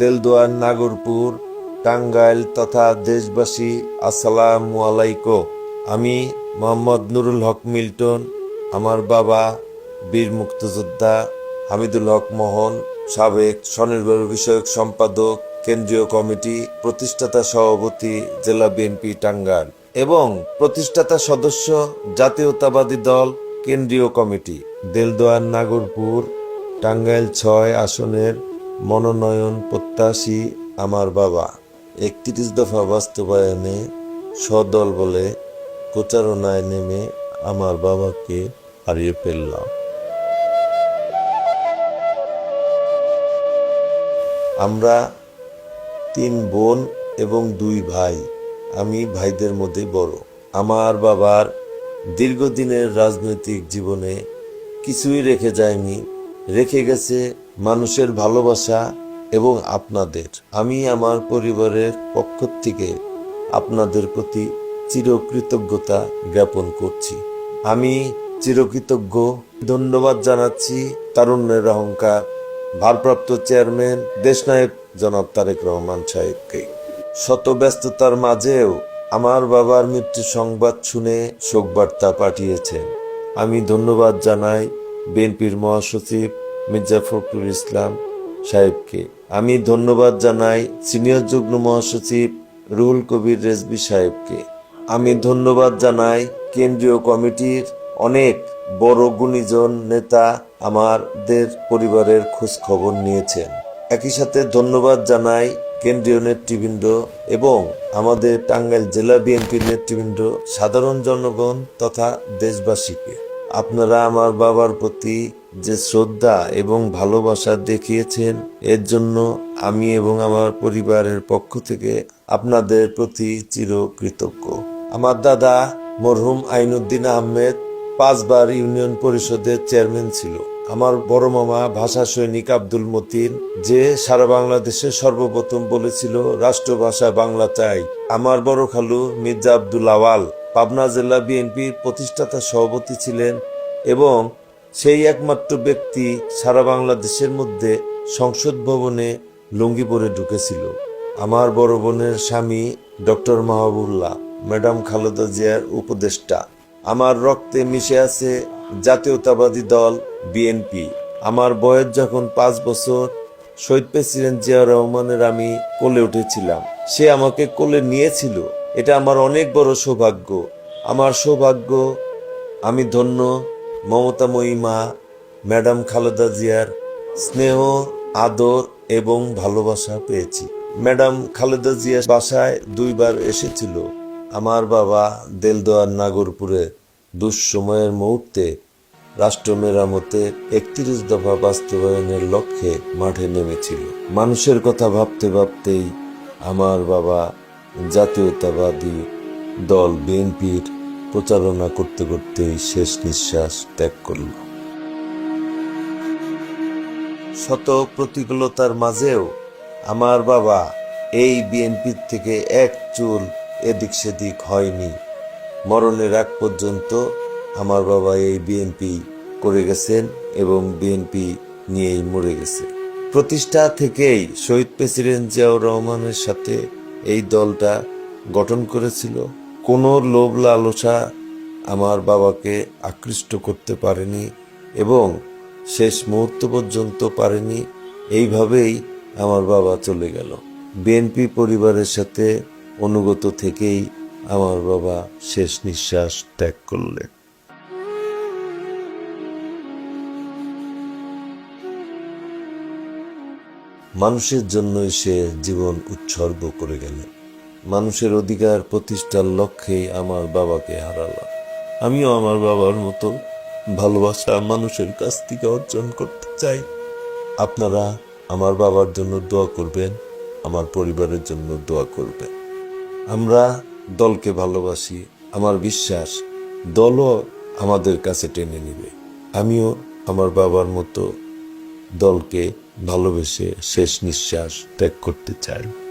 দেলদুয়ার নাগরপুর, টাঙ্গাইল তথা দেশবাসী, আসসালামু আলাইকুম। আমি মোহাম্মদ নুরুল হক মিল্টন, আমার বাবা বীর মুক্তিযোদ্ধা হামিদুল হক মোহন, সাবেক স্বনির্ভর বিষয়ক সম্পাদক, কেন্দ্রীয় কমিটি প্রতিষ্ঠাতা সভাপতি, জেলা বিএনপি টাঙ্গাইল এবং প্রতিষ্ঠাতা সদস্য জাতীয়তাবাদী দল, কেন্দ্রীয় কমিটি। দেলদোয়ার নাগরপুর, টাঙ্গাইল ছয় আসনের মনোনয়ন প্রত্যাশী আমার বাবা। একত্রিশ দফা বাস্তবায়নে সদল বলে প্রচারণায় নেমে আমার বাবাকে হারিয়ে ফেললাম। আমরা তিন বোন এবং দুই ভাই। আমি ভাইদের মধ্যে বড়। আমার বাবার দীর্ঘদিনের রাজনৈতিক জীবনে কিছুই রেখে যায়নি। রেখে গেছে মানুষের ভালোবাসা এবং আপনাদের। আমি আমার পরিবারের পক্ষ থেকে আপনাদের প্রতি চিরকৃতজ্ঞতা জ্ঞাপন করছি। আমি চিরকৃতজ্ঞ। ধন্যবাদ জানাচ্ছি তারুণ্যের অহংকার। ভারপ্রাপ্ত চেয়ারম্যান, দেশনায়ক জনাব তারেক রহমান সাহেবকে। শত ব্যস্ততার মাঝেও আমার বাবার মৃত্যু সংবাদ শুনে শোকবার্তা পাঠিয়েছেন। আমি ধন্যবাদ জানাই বিএনপির মহাসচিব মির্জা ফখরুল ইসলাম সাহেবকে। আমি ধন্যবাদ জানাই সিনিয়র যুগ্ম মহাসচিব রুহুল কবির রেজবি সাহেবকে। আমি ধন্যবাদ জানাই কেন্দ্রীয় কমিটির অনেক বড় গুণীজন নেতা আমাদের পরিবারের খোঁজ খবর নিয়েছেন। একই সাথে ধন্যবাদ জানাই কেন্দ্রীয় নেতৃবৃন্দ এবং আমাদের টাঙ্গাইল জেলা বিএনপির নেতৃবৃন্দ, সাধারণ জনগণ তথা দেশবাসীকে। আপনারা আমার বাবার প্রতি যে শ্রদ্ধা এবং ভালোবাসা দেখিয়েছেন, এর জন্য আমি এবং আমার পরিবারের পক্ষ থেকে আপনাদের প্রতি চিরকৃতজ্ঞ। আমার দাদা মরহুম আইনুদ্দিন আহমেদ পাঁচবার ইউনিয়ন পরিষদের চেয়ারম্যান ছিল। আমার বড় মামা ভাষা সৈনিক আব্দুল মতিন যে সারা বাংলাদেশে সর্বপ্রথম বলেছিল, রাষ্ট্রভাষা বাংলা চাই। আমার বড় খালু মির্জা আব্দুল আওয়াল পাবনা জেলা বিএনপির প্রতিষ্ঠাতা সভাপতি ছিলেন এবং সেই একমাত্র ব্যক্তি সারা বাংলাদেশের মধ্যে সংসদ ভবনে লুঙ্গি পরে ঢুকেছিল। আমার বড় বোনের স্বামী ডক্টর মাহবুল্লাহ ম্যাডাম খালেদা জিয়ার উপদেষ্টা। আমার রক্তে মিশে আছে জাতীয়তাবাদী দল বিএনপি। আমার বয়স যখন পাঁচ বছর, শহীদ প্রেসিডেন্ট জিয়া রহমানের আমি কোলে উঠেছিলাম। সে আমাকে কোলে নিয়েছিল। এটা আমার অনেক বড় সৌভাগ্য। আমার সৌভাগ্য, আমি ধন্য, মমতাময়ী মা, ম্যাডাম খালেদা জিয়ার স্নেহ, আদর এবং ভালোবাসা পেয়েছি। ম্যাডাম খালেদা জিয়া বাসায় দুইবার এসেছিল। আমার বাবা দেলদোয়ার নাগরপুরে দুঃসময়ের মুহূর্তে রাষ্ট্র মেরামতের একত্রিশ দফা বাস্তবায়নের লক্ষ্যে মাঠে নেমেছিল। মানুষের কথা ভাবতে ভাবতেই আমার বাবা জাতীয়তাবাদী দল বিএনপির প্রচারণা করতে করতেই শেষ নিঃশ্বাস ত্যাগ করল। শত প্রতিকূলতার মাঝেও আমার বাবা এই বিএনপির থেকে এক চুল এদিক সেদিক হয়নি। মরণের আগ পর্যন্ত আমার বাবা এই বিএনপি করে গেছেন এবং বিএনপি নিয়েই মরে গেছে। প্রতিষ্ঠা থেকেই শহীদ প্রেসিডেন্ট জিয়াউর রহমানের সাথে এই দলটা গঠন করেছিল। কোনো লোভ লালসা আমার বাবাকে আকৃষ্ট করতে পারেনি এবং শেষ মুহূর্ত পর্যন্ত পারেনি। এইভাবেই আমার বাবা চলে গেল। বিএনপি পরিবারের সাথে অনুগত থেকেই আমার বাবা শেষ নিঃশ্বাস ত্যাগ করলেন। মানুষের জন্যই সে জীবন উৎসর্গ করে গেলেন মানুষের অধিকার প্রতিষ্ঠার লক্ষ্যেই আমার বাবাকে হারালাম। আমিও আমার বাবার মতো ভালোবাসা মানুষের কাছ থেকে অর্জন করতে চাই। আপনারা আমার বাবার জন্য দোয়া করবেন, আমার পরিবারের জন্য দোয়া করবেন। আমরা দলকে ভালোবাসি, আমার বিশ্বাস, দলও আমাদের কাছে টেনে নিবে। আমিও আমার বাবার মতো দলকে ভালোবেসে শেষ নিঃশ্বাস ত্যাগ করতে চাই।